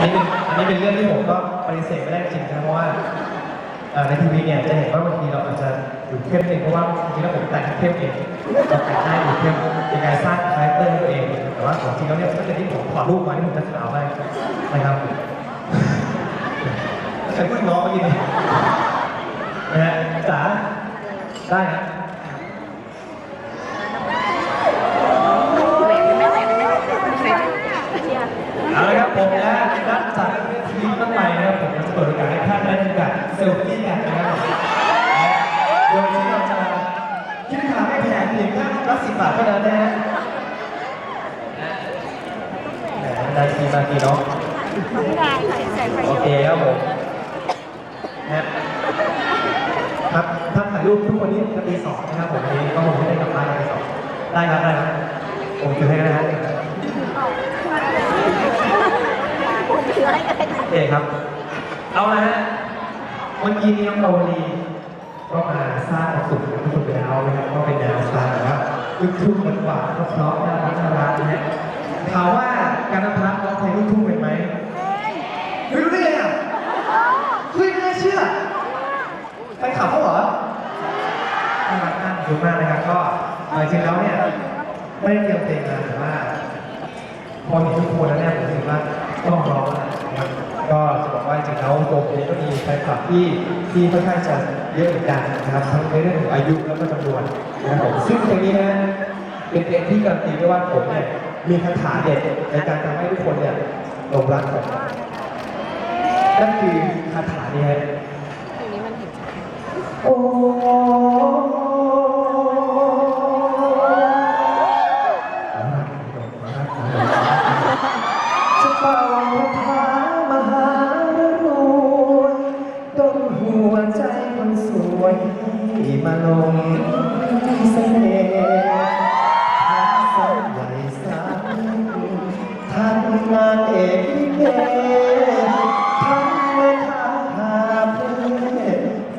อันนี้เป็นอันนี้เป็นเรื่องที่ผมก็ปฏิเสธไม่ได้จริงนะเพราะว่าเอ่อในทีวีเนี่ยจะเห็นว่าบางทีเราอาจจะอยู่เข้มเองเพราะว่าจริงๆแล้วผมแต่งเข้มเองเราแต่งหน้าอยู่เข้มเป็นการสร้างคาแรคเตอร์ให้ตัวเอง แต่ว่าของจริงแล้วเนี่ยถ้าเกิดที่ผมถอดรูปมาที่ผมจะขาวมากนะครับใครพูดน้องเมื่อกี้เนี่ยนะฮะจ๋าได้นะ เอาละครับผมและนัดจากทีมต้นไปนะครับผมจะเปิดโอกาสให้ท่านได้มีการเซลฟี่กันนะครับโดยที่เราจะคิดราคาไม่แพงเพียงแค่ละสิบบาทเท่านั้นนะฮะแหมได้ทีมาทีเนาะโอเคครับผมนะครับถ้าถ่ายรูปทุกคนนี้จะตีสองนะครับผมนี้ก็คงไม่ได้กลับบ้านตีสองได้ครับได้ครับผมถือให้นะฮะโอเคครับ เอาละฮะ เมื่อกี้นี้น้องโนรีก็มาสร้างความสุขให้ทุกคนไปแล้วนะครับก็เป็นแนวสไตล์แบบว่าลูกทุ่งหวานๆเพราะๆน่ารักน่ารักนะฮะถามว่าการนพัฒน์ร้องเพลงลูกทุ่งเป็นไหมไม่รู้ได้ไงอะเฮ้ยไม่น่าเชื่อไปขับเขาเหรอน่ารักมากขอบคุณมากนะครับก็เอ่อจริงๆแล้วเนี่ยไม่ได้เตรียมเพลงมาแต่ว่าพอเห็นทุกคนแล้วเนี่ยผมรู้สึกว่าต้องร้องนะครับก็จะบอกว่าจริงๆ แล้วตัวผมเองก็มีแฟนคลับที่ที่ค่อนข้างจะเยอะเหมือนกันนะครับทั้งในเรื่องของอายุแล้วก็จำนวนนะครับผมซึ่งเพลงนี้นะเป็นเพลงที่การันตีได้ว่าผมเนี่ยมีคาถาเด็ดในการทำให้ทุกคนเนี่ยหลงรักผมนั่นคือคาถานี้ฮะโอ้จะเป่า มาลงเสน่ห์ทั้งสาวใหญ่สาวทั้งนางเอกลิเกทั้งแม่ค้าหาเพล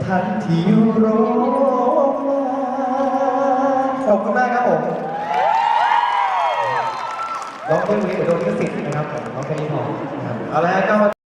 ทั้งที่อยู่โรงงานขอบคุณมากครับผมร้องเพลงนี้เดี๋ยวโดนลิขสิทธิ์นะครับผมร้องแค่นี้พอนะครับเอาละฮะก็